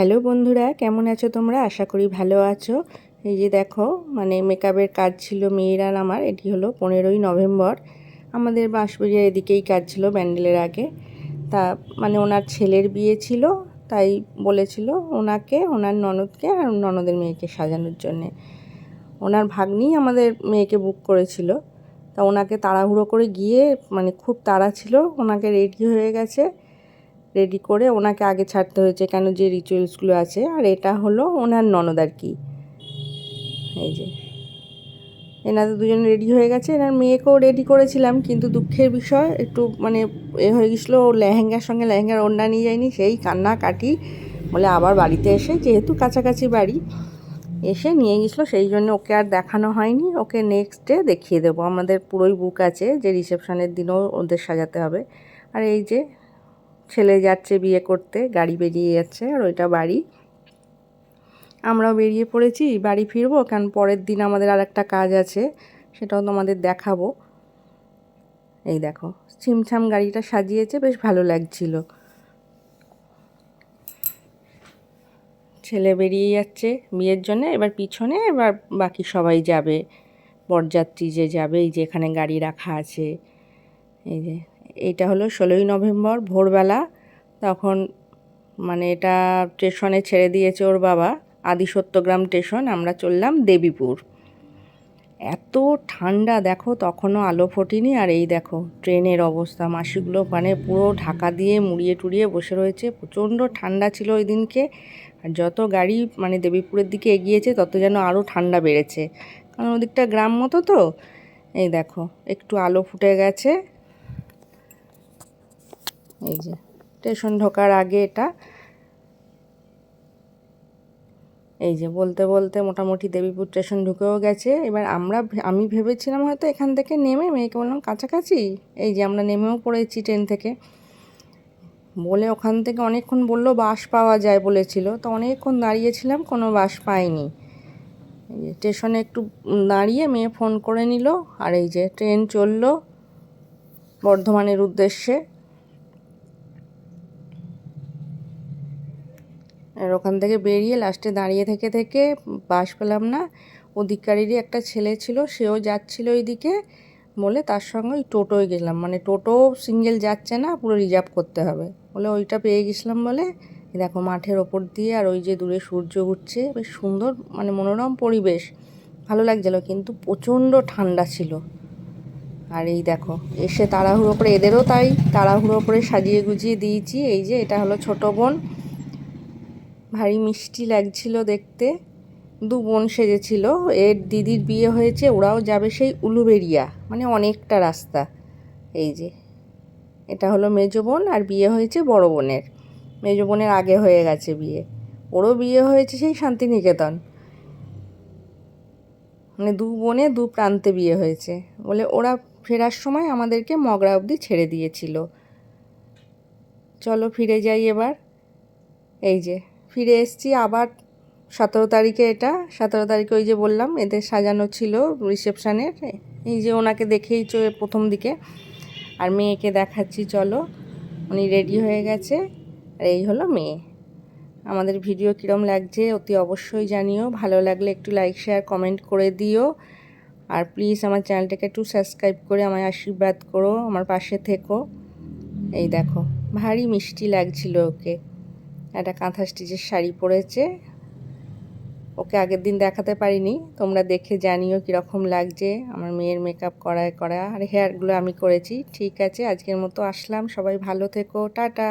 Hello বন্ধুরা, কেমন আছো তোমরা? আশা করি ভালো আছো। এই যে দেখো মানে মেকআপের কাজ ছিল মেয়ের আমার, এটি হলো পনেরোই নভেম্বর। আমাদের বাঁশবাড়িয়ার এদিকেই কাজ ছিল ব্যান্ডেলের আগে। তা মানে ওনার ছেলের বিয়ে ছিল, তাই বলেছিল ওনাকে, ওনার ননদকে আর ননদের মেয়েকে সাজানোর জন্যে। ওনার ভাগ্নি আমাদের মেয়েকে বুক করেছিল। তা ওনাকে তাড়াহুড়ো করে গিয়ে মানে খুব তাড়া ছিল, ওনাকে রেডি হয়ে গেছে। রেডি করে ওনাকে আগে ছাড়তে হয়েছে কেন যে রিচুয়ালসগুলো আছে। আর এটা হলো ওনার ননদ আর কি। এই যে। এনাদের দুজন রেডি হয়ে গেছে। এনার মেয়েকেও রেডি করেছিলাম, কিন্তু দুঃখের বিষয়, একটু মানে এ হয়ে গেছিল লেহেঙ্গার সঙ্গে লেহেঙ্গার ওড়না নিয়ে যায়নি, সেই কান্না কাটি বলে আবার বাড়িতে এসে, যেহেতু কাছাকাছি বাড়ি, এসে নিয়ে গেছিল, সেই জন্য ওকে আর দেখানো হয়নি। ওকে নেক্সট ডে দেখিয়ে দেবো। আমাদের পুরোই বুক আছে যে রিসেপশনের দিনও ওদের সাজাতে হবে। আর এই যে ছেলে যাচ্ছে বিয়ে করতে, গাড়ি বেরিয়ে যাচ্ছে আর ওইটা বাড়ি। আমরাও বেরিয়ে পড়েছি, বাড়ি ফিরবো, কারণ পরের দিন আমাদের আর একটা কাজ আছে, সেটাও তোমাদের দেখাবো। এই দেখো, ছিমছাম গাড়িটা সাজিয়েছে, বেশ ভালো লাগছিল। ছেলে বেরিয়ে যাচ্ছে বিয়ের জন্য, এবার পিছনে এবার বাকি সবাই যাবে। বরযাত্রী যে যাবে এই যে এখানে গাড়ি রাখা আছে। এই যে এটা হলো ষোলোই নভেম্বর ভোরবেলা। তখন মানে এটা স্টেশনে ছেড়ে দিয়েছে ওর বাবা। আদি সত্যগ্রাম স্টেশন আমরা চললাম দেবীপুর। এত ঠান্ডা দেখো, তখনও আলো ফোটেনি। আর এই দেখো, ট্রেনের অবস্থা। মাসিগুলো মানে পুরো ঢাকা দিয়ে মুড়িয়ে টুড়িয়ে বসে রয়েছে। প্রচণ্ড ঠান্ডা ছিল ওই দিনকে। আর যত গাড়ি মানে দেবীপুরের দিকে এগিয়েছে, তত যেন আরও ঠান্ডা বেড়েছে। কারণ ওদিকটা গ্রাম মতো তো? এই দেখো, একটু আলো ফুটে গেছে। এই যে স্টেশন ঢোকার আগে এটা। এই যে, বলতে বলতে মোটামুটি দেবীপুর স্টেশন ঢুকেও গেছে। এবার আমরা আমি ভেবেছিলাম হয়তো এখান থেকে নেমে, মেয়েকে বললাম, কাছাকাছি? এই যে, আমরা নেমেও পড়েছি ট্রেন থেকে। বলে ওখান থেকে অনেকক্ষণ বলল, বাস পাওয়া যায় বলেছিল। তো অনেকক্ষণ দাঁড়িয়েছিলাম, কোনো বাস পাইনি। স্টেশনে একটু দাঁড়িয়ে মেয়ে ফোন করে নিল। আর এই যে ট্রেন চলল বর্ধমানের উদ্দেশ্যে। আর ওখান থেকে বেরিয়ে লাস্টে দাঁড়িয়ে থেকে থেকে বাস পেলাম না। ওদিককারেরই একটা ছেলে ছিল, সেও যাচ্ছিল ওইদিকে বলে তার সঙ্গে ওই টোটোয় গেলাম মানে টোটো সিঙ্গেল যাচ্ছে না, পুরো রিজার্ভ করতে হবে। বলে ওইটা পেয়ে গেছিলাম বলে দেখো মাঠের ওপর দিয়ে আর ওই যে দূরে সূর্য উঠছে, বেশ সুন্দর মানে মনোরম পরিবেশ। ভালো লাগছিল কিন্তু প্রচণ্ড ঠান্ডা ছিল। আর এই দেখো, এসে তাড়াহুড়ো করে, এদেরও তাই তাড়াহুড়ো করে সাজিয়ে গুজিয়ে দিয়েছি। এই যে এটা হলো ছোটো বোন। ভারী মিষ্টি লাগছিল দেখতে। দু বোন সেজেছিল। এর দিদির বিয়ে হয়েছে, ওরাও যাবে সেই উলুবেরিয়া মানে অনেকটা রাস্তা। এই যে, এটা হলো মেজো বোন আর বিয়ে হয়েছে বড় বোনের। মেজো বোনের আগে হয়ে গেছে বিয়ে। ওরও বিয়ে হয়েছে সেই শান্তিনিকেতন। মানে দু বোনে দু প্রান্তে বিয়ে হয়েছে বলে ওরা ফেরার সময় আমাদেরকে মগরা অবধি ছেড়ে দিয়েছিল। চলো ফিরে যাই এবার। এই যে ফিরে এসছি আবার সতেরো তারিখে এটা। সতেরো তারিখে ওই যে বললাম, এদের সাজানো ছিল রিসেপশানের। এই যে ওনাকে দেখেই চো প্রথম দিকে। আর মেয়েকে দেখাচ্ছি, চলো। উনি রেডি হয়ে গেছে। আর এই হলো মেয়ে। আমাদের ভিডিও কীরম লাগছে অতি অবশ্যই জানিও। ভালো লাগলে একটু লাইক শেয়ার কমেন্ট করে দিও। আর প্লিজ আমার চ্যানেলটাকে একটু সাবস্ক্রাইব করে আমায় আশীর্বাদ করো, আমার পাশে থেকো। এই দেখো, ভারী মিষ্টি লাগছিল ওকে। একটা কাঁথা স্টিচের শাড়ি পরেছে। ওকে আগের দিন দেখাতে পারিনি। তোমরা দেখে জানিও কীরকম লাগছে। আমার মেয়ের মেকআপ করায় করা আর হেয়ারগুলো আমি করেছি। ঠিক আছে, আজকের মতো আসলাম। সবাই ভালো থেকো। টাটা।